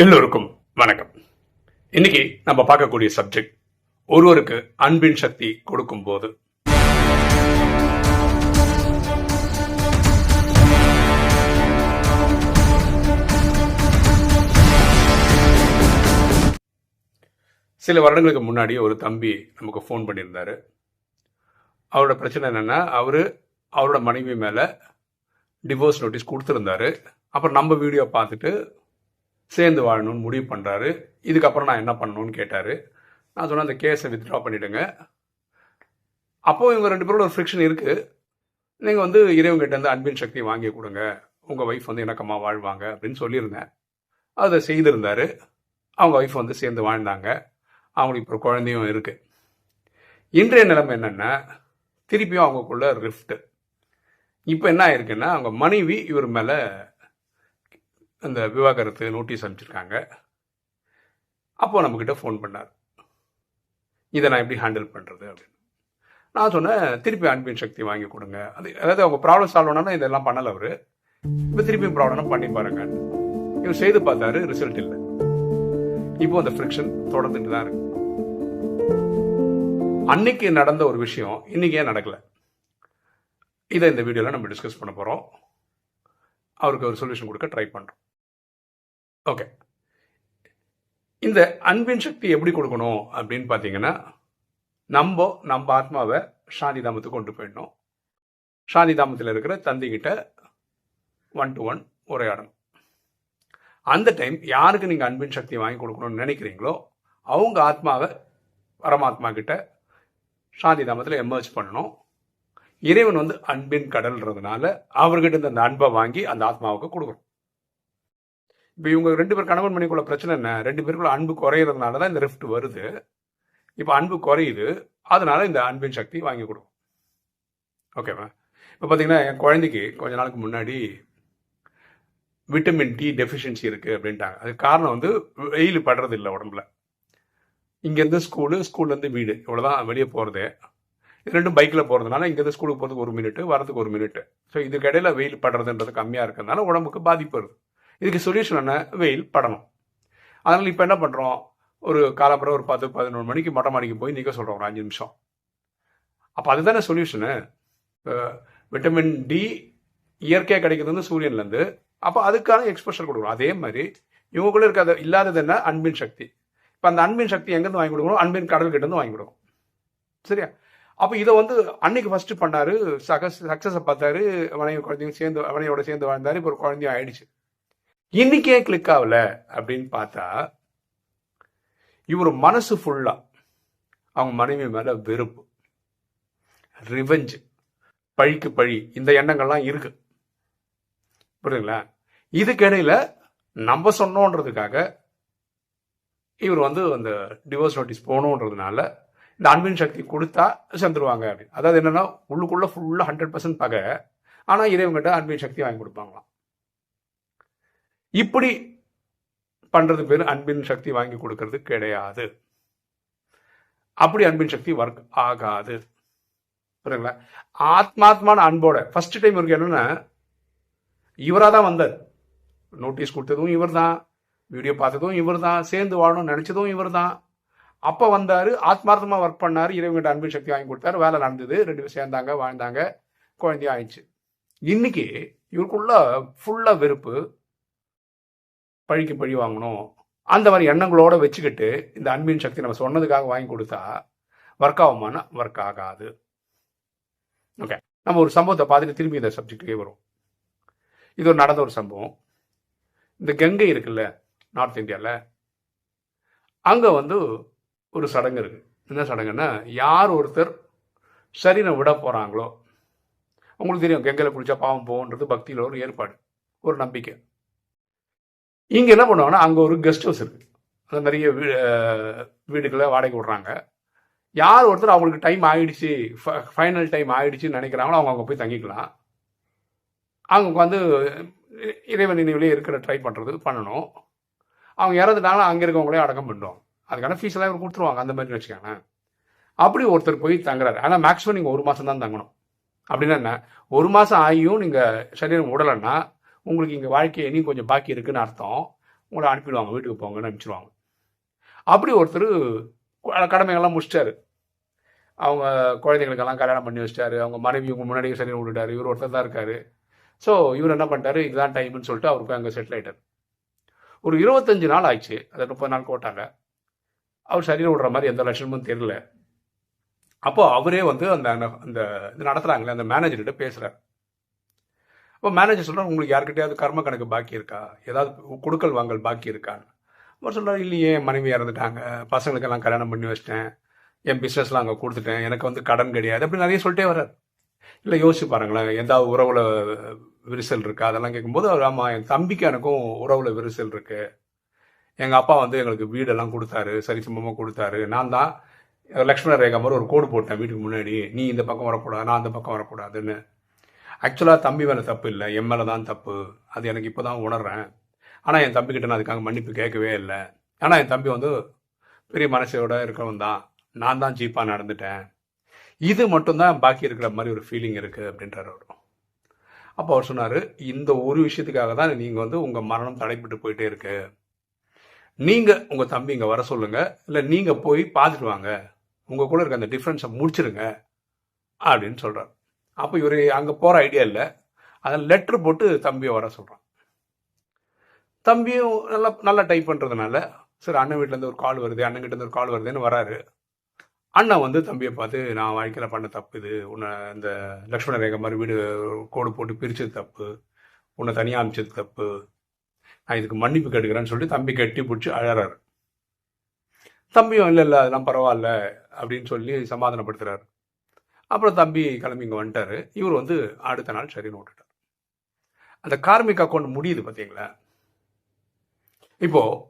எல்லோருக்கும் வணக்கம். இன்னைக்கு நம்ம பார்க்கக்கூடிய சப்ஜெக்ட் ஒருவருக்கு அன்பின் சக்தி கொடுக்கும் போது சில வருடங்களுக்கு முன்னாடி ஒரு தம்பி நமக்கு ஃபோன் பண்ணியிருந்தாரு. அவரோட பிரச்சனை என்னென்னா அவரு அவரோட மனைவி மேலே டிவோர்ஸ் நோட்டீஸ் கொடுத்துருந்தாரு. அப்புறம் நம்ம வீடியோ பார்த்துட்டு சேர்ந்து வாழணும்னு முடிவு பண்ணுறாரு இதுக்கப்புறம் நான் என்ன பண்ணணும்னு கேட்டார். நான் சொன்னேன் அந்த கேஸை வித்ட்ரா பண்ணிவிடுங்க அப்போ இவங்க ரெண்டு பேரோட ஒரு ஃப்ரிக்ஷன் இருக்குது நீங்கள் வந்து இறைவங்கிட்ட இருந்து அன்பின் சக்தி வாங்கி கொடுங்க. உங்கள் ஒய்ஃப் வந்து இணக்கமாக வாழ்வாங்க அப்படின்னு சொல்லியிருந்தேன். அதை செய்திருந்தார். அவங்க ஒய்ஃப் வந்து சேர்ந்து வாழ்ந்தாங்க. அவங்களுக்கு இப்போ குழந்தையும் இருக்குது இன்றைய நிலைமை என்னென்னா திருப்பியும் அவங்களுக்குள்ள ரிஃப்ட்டு இப்போ என்ன ஆயிருக்குன்னா அவங்க மனைவி இவர் மேலே அந்த விவாகரத்து நோட்டீஸ் அனுப்பிச்சிருக்காங்க. அப்போ நம்மக்கிட்ட ஃபோன் பண்ணார். இதை நான் எப்படி ஹேண்டில் பண்ணுறது அப்படின்னு. நான் சொன்னேன் திருப்பி அன்பின் சக்தி வாங்கி கொடுங்க. அது அதாவது அவங்க ப்ராப்ளம் சால்வ் பண்ணா இதெல்லாம் பண்ணலை அவர். இப்போ திருப்பி ப்ராப்ளம் பண்ணி பாருங்க. இவர் செய்து பார்த்தாரு ரிசல்ட் இல்லை. இப்போ அந்த ஃப்ரிக்ஷன் தொடர்ந்துட்டு தான் இருக்கு. அன்னைக்கு நடந்த ஒரு விஷயம் இன்னைக்கு ஏன் நடக்கலை? இதை இந்த வீடியோவில் நம்ம டிஸ்கஸ் பண்ண போகிறோம் அவருக்கு ஒரு சொல்யூஷன் கொடுக்க ட்ரை பண்ணுறோம் ஓகே இந்த அன்பின் சக்தி எப்படி கொடுக்கணும் அப்படின்னு பார்த்தீங்கன்னா நம்ம நம்ம ஆத்மாவை சாந்தி தாமத்துக்கு கொண்டு போயிடணும். சாந்தி தாமத்தில் இருக்கிற தந்தைகிட்ட ஒன் டு ஒன் உரையாடணும். அந்த டைம் யாருக்கு நீங்கள் அன்பின் சக்தி வாங்கி கொடுக்கணும்னு நினைக்கிறீங்களோ அவங்க ஆத்மாவை பரமாத்மா கிட்ட சாந்தி தாமத்தில் எமர்ஜ் பண்ணணும். இறைவன் வந்து அன்பின் கடல்ன்றதுனால அவர்கிட்ட இருந்து அந்த அன்பை வாங்கி அந்த ஆத்மாவுக்கு கொடுக்கணும். இப்போ இவங்க ரெண்டு பேர் கணவன் மணிக்குள்ள பிரச்சனை என்ன? ரெண்டு பேருக்குள்ள அன்பு குறையிறதுனால தான் இந்த ரிஃப்ட் வருது. இப்போ அன்பு குறையுது. அதனால இந்த அன்பின் சக்தி வாங்கி கொடுக்கும். ஓகேவா இப்போ பார்த்தீங்கன்னா என் குழந்தைக்கு கொஞ்ச நாளுக்கு முன்னாடி விட்டமின் டி டெஃபிஷியன்சி இருக்குது அப்படின்ட்டாங்க. அதுக்கு காரணம் வந்து வெயில் படுறது இல்லை உடம்புல. இங்கேருந்து ஸ்கூலு ஸ்கூல்லேருந்து வீடு. இவ்வளோதான் வெளியே போகிறதே இது ரெண்டும் பைக்கில் போகிறதுனால இங்கேருந்து ஸ்கூலுக்கு போகிறதுக்கு ஒரு மினிட்டு வரதுக்கு ஒரு மினிட் ஸோ இதுக்கு இடையில வெயில் படுறதுன்றது கம்மியாக இருக்கிறதுனால உடம்புக்கு பாதிப்பு வருது. இதுக்கு சொல்யூஷன் என்ன? வெயில் படணும். அதனால் இப்போ என்ன பண்ணுறோம் ஒரு காலம்புறம் ஒரு பத்து பதினொரு மணிக்கு மொட்டை மாடிக்கு போய் நிற்க சொல்கிறோம் ஒரு அஞ்சு நிமிஷம். அப்போ அதுதானே சொல்யூஷனு விட்டமின் டி இயற்கையாக கிடைக்கிறது வந்து சூரியன்லேருந்து அப்போ அதுக்கான எக்ஸ்போஷர் கொடுக்கணும். அதே மாதிரி இவங்களுக்குள்ள இருக்காத இல்லாதது என்ன? அன்பின் சக்தி. இப்போ அந்த அன்பின் சக்தி எங்கேருந்து வாங்கி கொடுக்கணும்? அன்பின் கடல் கிட்டேருந்து வாங்கி கொடுக்கணும். சரியா? அப்போ இதை வந்து அன்னைக்கு ஃபர்ஸ்ட் பண்ணாரு சக்சஸ் சக்ஸஸை பார்த்தாரு மனைவி குழந்தைங்க சேர்ந்து மனைவியோட சேர்ந்து வாழ்ந்தாரு இப்போ ஒரு குழந்தையும் ஆயிடுச்சு. இன்னைக்கே கிளிக் ஆகல அப்படின்னு பார்த்தா இவர் மனசு ஃபுல்லா அவங்க மனைவி மேல வெறுப்பு ரிவெஞ்சு பழிக்கு பழி இந்த எண்ணங்கள்லாம் இருக்கு. புரியுதுங்களா? இதுக்கு இடையில நம்ம சொன்னோன்றதுக்காக இவர் வந்து அந்த டிவோர்ஸ் நோட்டீஸ் போகணுன்றதுனால இந்த அன்பின் சக்தி கொடுத்தா செந்துருவாங்க அப்படின்னு. அதாவது என்னன்னா உள்ளுக்குள்ள ஃபுல்லாக ஹண்ட்ரட் பர்சன்ட் பகை. ஆனால் இறைவங்கிட்ட அன்பின் சக்தி வாங்கி கொடுப்பாங்களாம். இப்படி பண்றது பேர் அன்பின் சக்தி வாங்கி கொடுக்கறது கிடையாது. அப்படி அன்பின் சக்தி ஒர்க் ஆகாது. புரியுங்களா ஆத்மாத்மான அன்போட ஃபர்ஸ்ட் டைம் இவருக்கு என்னன்னா இவரா தான் வந்தார். நோட்டீஸ் கொடுத்ததும் இவர் தான் வீடியோ பார்த்ததும் இவர் தான் சேர்ந்து வாழணும்னு நினைச்சதும் இவர் தான் அப்போ வந்தார் ஆத்மார்த்தமாக ஒர்க் பண்ணார் இறைவங்கிட்ட அன்பின் சக்தி வாங்கி கொடுத்தாரு வேலை நடந்தது ரெண்டு பேரும் சேர்ந்தாங்க வாழ்ந்தாங்க குழந்தையும் ஆயிடுச்சு. இன்னைக்கு இவருக்குள்ள ஃபுல்லாக வெறுப்பு பழிக்கு பழி வாங்கணும். அந்த மாதிரி எண்ணங்களோட வச்சுக்கிட்டு இந்த அன்பின் சக்தி நம்ம சொன்னதுக்காக வாங்கி கொடுத்தா ஒர்க் ஆகுமானா ஒர்க் ஆகாது. ஓகே நம்ம ஒரு சம்பவத்தை பார்த்துட்டு திரும்பி இந்த சப்ஜெக்டுக்கே வரும். இது ஒரு நடந்த ஒரு சம்பவம். இந்த கங்கை இருக்குல்ல நார்த் இந்தியாவில் அங்கே வந்து ஒரு சடங்கு இருக்கு. என்ன சடங்குன்னா யார் ஒருத்தர் சரீரம் விட போகிறாங்களோ உங்களுக்கு தெரியும் கங்கையில் குளிச்சா பாவம் போகன்றது பக்தியில் ஒரு ஏற்பாடு ஒரு நம்பிக்கை. இங்கே என்ன பண்ணுவாங்கன்னா அங்கே ஒரு கெஸ்ட் ஹவுஸ் இருக்குது அது நிறைய வீ- வீடுகளை வாடகை விடுறாங்க. யார் ஒருத்தர் அவங்களுக்கு டைம் ஆகிடுச்சு ஃபைனல் டைம் ஆகிடுச்சின்னு நினைக்கிறாங்களோ அவங்க அங்கே போய் தங்கிக்கலாம். அவங்க வந்து இறைவன் நினைவிலே இருக்கிற ட்ரை பண்ணுறது பண்ணணும். அவங்க இறந்துட்டாங்கன்னா அங்கே இருக்கவங்களே அடக்கம் பண்ணுவாங்க அதுக்கான ஃபீஸ் எல்லாம் இவர் கொடுத்துருவாங்க அந்த மாதிரி வச்சுக்கோங்க அப்படி ஒருத்தர் போய் தங்குறாரு. ஆனால் மேக்ஸிமம் நீங்கள் ஒரு மாதம் தான் தங்கணும். அப்படின்னா என்ன? ஒரு மாதம் ஆகியும் நீங்கள் சரீரம் விடலைன்னா உங்களுக்கு இங்கே வாழ்க்கை இனி கொஞ்சம் பாக்கி இருக்குன்னு அர்த்தம். உங்களை அனுப்பிடுவாங்க வீட்டுக்கு போங்கன்னு அனுப்பிச்சிடுவாங்க அப்படி ஒருத்தர் கடமைகள்லாம் முடிச்சிட்டாரு. அவங்க குழந்தைங்களுக்கெல்லாம் கல்யாணம் பண்ணி வச்சிட்டாரு. அவங்க மனைவி இவங்க முன்னாடியே சரி விட்டுட்டாரு. இவர் ஒருத்தர் தான் இருக்காரு. ஸோ இவர் என்ன பண்ணிட்டாரு? இதுதான் டைம்னு சொல்லிட்டு அவர் போய் அங்கே செட்டில் ஆகிட்டார் ஒரு இருபத்தஞ்சு நாள் ஆயிடுச்சு. அதை முப்பது நாள் போட்டாங்க. அவர் சரீரம் விடுற மாதிரி எந்த லட்சணமும் தெரியல. அப்போ அவரே வந்து அந்த அந்த இது நடத்துகிறாங்களே அந்த மேனேஜர்கிட்ட பேசுகிறார் இப்போ மேனேஜர் சொல்கிறார் உங்களுக்கு யாருக்கிட்டையாவது கர்ம கணக்கு பாக்கி இருக்கா? ஏதாவது கொடுக்கல் வாங்கல் பாக்கி இருக்கான்னு. அவர் சொல்கிறார் இல்லையே மனைவி இறந்துட்டாங்க பசங்களுக்கெல்லாம் கல்யாணம் பண்ணி வச்சிட்டேன். என் பிஸ்னஸ்லாம் அங்கே கொடுத்துட்டேன். எனக்கு வந்து கடன் கிடையாது. அப்படி நிறைய சொல்லிட்டே வர்றார். இல்லை யோசிச்சு பாருங்களேன் ஏதாவது உறவுல விரிசல் இருக்கா? அதெல்லாம் கேட்கும்போது அவர் ஆமாம் என் தம்பிக்கு எனக்கும் உறவுல விரிசல் இருக்கு. எங்கள் அப்பா வந்து எங்களுக்கு வீடெல்லாம் கொடுத்தாரு. சரிசமமாக கொடுத்தாரு. நான் தான் லக்ஷ்மண ரேகா மாதிரி ஒரு கோடு போட்டேன் வீட்டுக்கு முன்னாடி. நீ இந்த பக்கம் வரக்கூடாது நான் அந்த பக்கம் வரக்கூடாதுன்னு. ஆக்சுவலாக தம்பி மேலே தப்பு இல்லை. என் மேலே தான் தப்பு. அது எனக்கு இப்போ தான் உணர்றேன். ஆனால் என் தம்பிக்கிட்ட நான் அதுக்காக மன்னிப்பு கேட்கவே இல்லை. ஆனால் என் தம்பி வந்து பெரிய மனசையோட இருக்கவன் தான். நான் தான் ஜீப்பாக நடந்துட்டேன். இது மட்டும்தான் பாக்கி இருக்கிற மாதிரி ஒரு ஃபீலிங் இருக்குது அப்படின்றார் அவர். அப்போ அவர் சொன்னார் இந்த ஒரு விஷயத்துக்காக தான் நீங்கள் வந்து உங்கள் மரணம் தடைப்பட்டு போயிட்டே இருக்கு. நீங்கள் உங்கள் தம்பி இங்கே வர சொல்லுங்கள் இல்லை நீங்கள் போய் பார்த்துட்டு வாங்க. உங்கள் கூட இருக்க அந்த டிஃப்ரென்ஸை முடிச்சிருங்க. அப்படின்னு சொல்கிறார் அப்போ இவர் அங்கே போகிற ஐடியா இல்லை. அதில் லெட்ரு போட்டு தம்பியை வர சொல்கிறான் தம்பியும் நல்லா நல்லா டைப் பண்ணுறதுனால சரி அண்ணன் வீட்டிலேருந்து ஒரு கால் வருது அண்ணன் கிட்டேருந்து ஒரு கால் வருதுன்னு வராரு. அண்ணன் வந்து தம்பியை பார்த்து நான் வாழ்க்கையில் பண்ண தப்பு இது. உன்னை இந்த லக்ஷ்மண ரேகை மாதிரி வீடு கோடு போட்டு பிரித்தது தப்பு. உன்னை தனியாக அமிச்சது தப்பு. நான் இதுக்கு மன்னிப்பு கேட்டுக்கிறேன்னு சொல்லிட்டு தம்பி கட்டி பிடிச்சி அழறாரு. தம்பியும் இல்லை இல்லை அதெல்லாம் பரவாயில்ல அப்படின்னு சொல்லி சமாதானப்படுத்துகிறாரு அப்புறம் தம்பி கிளம்பி இங்கே வந்துட்டாரு. இவர் வந்து அடுத்த நாள் சரின்னு விட்டுட்டார் அந்த கார்மிக் அக்கௌண்ட் முடியுது பார்த்தீங்களா இப்போது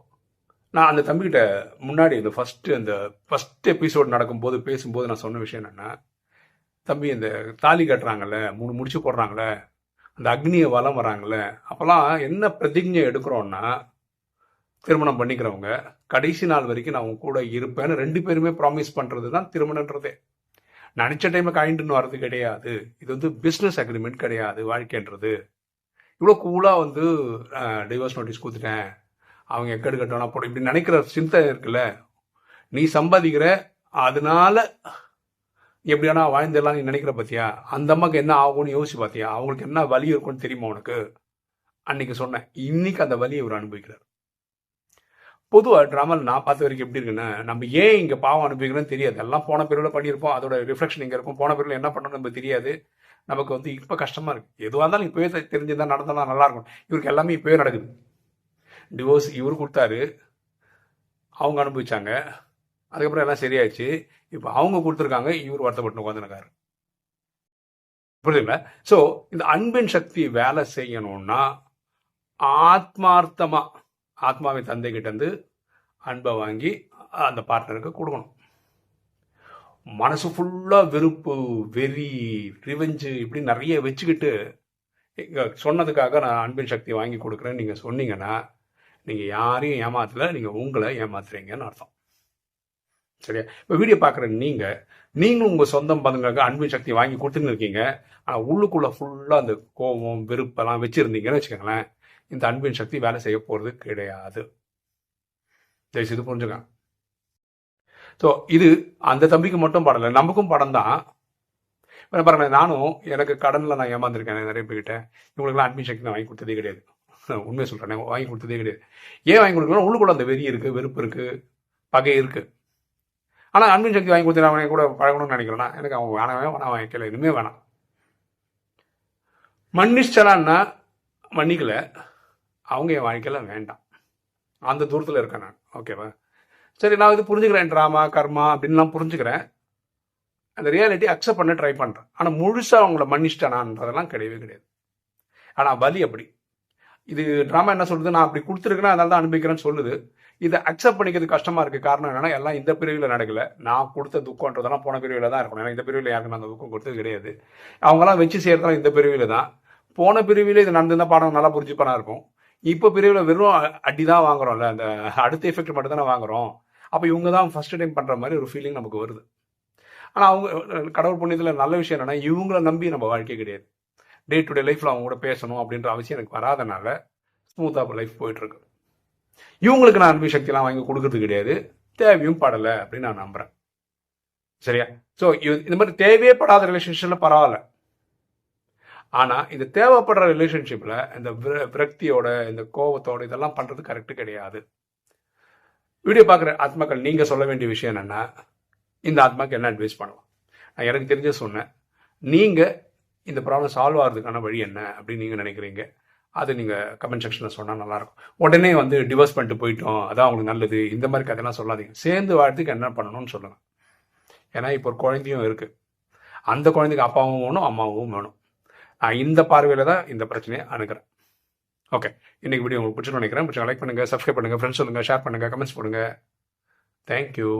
நான் அந்த தம்பிக்கிட்ட முன்னாடி இந்த ஃபஸ்ட்டு அந்த ஃபஸ்ட் எபிசோட் நடக்கும்போது பேசும்போது நான் சொன்ன விஷயம் என்னென்னா தம்பி இந்த தாலி கட்டுறாங்கல்ல மூணு முடிச்சு போடுறாங்கல்ல அந்த அக்னியை வலம் வராங்கல்ல அப்போல்லாம் என்ன பிரதிஜை எடுக்கிறோன்னா திருமணம் பண்ணிக்கிறவங்க கடைசி நாள் வரைக்கும் நான் உன் கூட இருப்பேன்னு ரெண்டு பேருமே ப்ராமிஸ் பண்ணுறது தான் திருமணன்றதே. நினச்ச டைமில் காயின்ட்டுன்னு வர்றது கிடையாது. இது வந்து பிஸ்னஸ் அக்ரிமெண்ட் கிடையாது வாழ்க்கைன்றது. இவ்வளோ கூலாக வந்து டிவோர்ஸ் நோட்டீஸ் கொடுத்துட்டேன். அவங்க எக்கடு கட்டணும் போட இப்படி நினைக்கிற சிந்தை இருக்குல்ல. நீ சம்பாதிக்கிற அதனால எப்படியானா வாழ்ந்துடலாம் நீ நினைக்கிற பார்த்தியா அந்த அம்மாக்கு என்ன ஆகும்னு யோசிச்சு பார்த்தியா அவங்களுக்கு என்ன வலி இருக்கும்னு தெரியுமா உனக்கு? அன்னைக்கு சொன்னேன். இன்னைக்கு அந்த வலியை இவர் அனுபவிக்கிறார். பொதுவாக ட்ராமாவில் நான் பார்த்த வரைக்கும் எப்படி இருக்குன்னா நம்ம ஏன் இங்கே பாவம் அனுப்பிக்கிறோன்னு தெரியாது. எல்லாம் போன பிரிவில் பண்ணியிருப்போம். அதோட ரிஃப்ளெக்ஷன் இங்கே இருக்கும். போன பிரிவில் என்ன பண்ணணும் நமக்கு தெரியாது. நமக்கு வந்து இப்போ கஷ்டமாக இருக்குது எதுவாக இருந்தாலும் இப்போவே தெரிஞ்சிருந்தால் நடந்தாலும் நல்லா இருக்கும். இவருக்கு எல்லாமே இப்போவே நடக்குது. டிவோர்ஸ் இவர் கொடுத்தாரு. அவங்க அனுபவிச்சாங்க. அதுக்கப்புறம் எல்லாம் சரியாயிடுச்சு. இப்போ அவங்க கொடுத்துருக்காங்க. இவர் வருத்தப்பட்டு உட்காந்துருக்காரு. புரியுதுங்களா? ஸோ இந்த அன்பின் சக்தி வேலை செய்யணும்னா ஆத்மார்த்தமாக ஆத்மாவின் தந்தை கிட்டேருந்து அன்பை வாங்கி அந்த பார்ட்னருக்கு கொடுக்கணும். மனசு ஃபுல்லாக வெறுப்பு வெறி ரிவெஞ்சு இப்படி நிறைய வச்சுக்கிட்டு இங்கே சொன்னதுக்காக நான் அன்பின் சக்தி வாங்கி கொடுக்குறேன்னு நீங்கள் சொன்னீங்கன்னா நீங்கள் யாரையும் ஏமாத்தலை நீங்கள் உங்களை ஏமாத்துறீங்கன்னு அர்த்தம். சரியா? இப்போ வீடியோ பார்க்குற நீங்கள் நீங்களும் உங்கள் சொந்தம் பந்தங்களுக்கு அன்பின் சக்தி வாங்கி கொடுத்துன்னு இருக்கீங்க. ஆனால் உள்ளுக்குள்ளே ஃபுல்லாக அந்த கோபம் வெறுப்பெல்லாம் வச்சுருந்தீங்கன்னு வச்சுக்கோங்களேன் இந்த அன்பின் சக்தி வேலை செய்ய போகிறது கிடையாது. தயவுசெய்து புரிஞ்சுங்க ஸோ இது அந்த தம்பிக்கு மட்டும் பாடலை நமக்கும் படம் தான். பாருங்க நானும் எனக்கு கடனில் நான் ஏமாந்துருக்கேன் நிறைய பேர்கிட்ட. இவங்களுக்குலாம் அன்பின் சக்தி நான் வாங்கி கொடுத்ததே கிடையாது. உண்மையை சொல்கிறேன் வாங்கி கொடுத்ததே கிடையாது. ஏன் வாங்கி கொடுக்கணும் உள்ளுக்குள்ள அந்த வெறி இருக்குது வெறுப்பு இருக்குது பகை இருக்குது ஆனால் அன்பின் சக்தி வாங்கி கொடுத்து அவனை கூட பழகணும்னு நினைக்கிறேன்னா எனக்கு அவன் வேணாமே வேணாம் வாங்கிக்கல எதுவுமே வேணாம். மன்னிச்சலான்னா மன்னிக்கலை. அவங்க என் வாழ்க்கையில் வேண்டாம். அந்த தூரத்தில் இருக்கேன் நான். ஓகேவா சரி நான் இது புரிஞ்சுக்கிறேன். ட்ராமா கர்மா அப்படின்லாம் புரிஞ்சுக்கிறேன். அந்த ரியாலிட்டி அக்செப்ட் பண்ண ட்ரை பண்ணுறேன் ஆனால் முழுசாக அவங்கள மன்னிச்சிட்டேனான்றதெல்லாம் கிடையவே கிடையாது. ஆனால் வலி அப்படி. இது ட்ராமா என்ன சொல்லுது? நான் அப்படி கொடுத்துருக்கேன்? அதனால தான் அனுபவிக்கிறேன்னு சொல்லுது. இதை அக்செப்ட் பண்ணிக்கிறது கஷ்டமாக இருக்குது காரணம் என்னன்னா எல்லாம் இந்த பிரிவில் நடக்கல. நான் கொடுத்த துக்கம்ன்றதெல்லாம் போன பிரிவில் தான் இருக்கணும். ஏன்னா இந்த பிரிவில் யாருக்கு நான் அந்த துக்கம் கொடுத்தது கிடையாது. அவங்களாம் வச்சு செய்கிறதெல்லாம் இந்த பிரிவில் தான். போன பிரிவில் இது நடந்திருந்தால் பாடம் நல்லா புரிஞ்சுப்பானா இருக்கும். இப்போ பிரிவில் வெறும் அடி தான் வாங்குறோம்ல. அந்த அடுத்த எஃபெக்ட் மட்டும் தானே வாங்குறோம். அப்போ இவங்க தான் ஃபர்ஸ்ட் டைம் பண்ணுற மாதிரி ஒரு ஃபீலிங் நமக்கு வருது. ஆனால் அவங்க கடவுள் புண்ணியத்தில் நல்ல விஷயம் என்னென்னா இவங்கள நம்பி நம்ம வாழ்க்கை கிடையாது. டே டு டே லைஃப்பில் அவங்க கூட பேசணும் அப்படின்ற அவசியம் எனக்கு வராதனால ஸ்மூத்தாக லைஃப் போயிட்டுருக்கு. இவங்களுக்கு நான் அன்பு சக்தியெல்லாம் வாங்கி கொடுக்கறது கிடையாது. தேவையும் படலை அப்படின்னு நான் நம்புகிறேன் சரியா? ஸோ இந்த மாதிரி தேவையே படாத ரிலேஷன்ஷிப்பில் பரவாயில்ல. ஆனால் இந்த தேவைப்படுற ரிலேஷன்ஷிப்பில் இந்த விரக்தியோட இந்த கோபத்தோட இதெல்லாம் பண்ணுறது கரெக்டு கிடையாது. வீடியோ பார்க்குற ஆத்மாக்கள் நீங்கள் சொல்ல வேண்டிய விஷயம் என்னென்னா இந்த ஆத்மாக்கு என்ன அட்வைஸ் பண்ணலாம்? நான் எனக்கு தெரிஞ்ச சொன்னேன். நீங்கள் இந்த ப்ராப்ளம் சால்வ் ஆகிறதுக்கான வழி என்ன அப்படின்னு நீங்கள் நினைக்கிறீங்க? அது நீங்கள் கமெண்ட் செக்ஷனில் சொன்னால் நல்லாயிருக்கும். உடனே வந்து டிவோர்ஸ் பண்ணிட்டு போயிட்டோம். அதான் அவங்களுக்கு நல்லது. இந்த மாதிரி கதைலாம் சொல்லாதீங்க. சேர்ந்து வாழ்றதுக்கு என்ன பண்ணணும்னு சொல்லுங்கள் ஏன்னா இப்போ ஒரு குழந்தையும் இருக்குது அந்த குழந்தைக்கு அப்பாவும் வேணும் அம்மாவும் வேணும். இந்த பார்வையில் தான் இந்த பிரச்சனையை அணுகிறேன். ஓகே இன்னைக்கு வீடியோ உங்களுக்கு பிடிச்சிருன்னு நினைக்கிறேன். பிடிச்சா லைக் பண்ணுங்கள் சப்ஸ்கிரைப் பண்ணுங்கள் ஃப்ரெண்ட்ஸ் சொல்லுங்க ஷேர் பண்ணுங்கள் கமெண்ட்ஸ் பண்ணுங்கள் தேங்க்யூ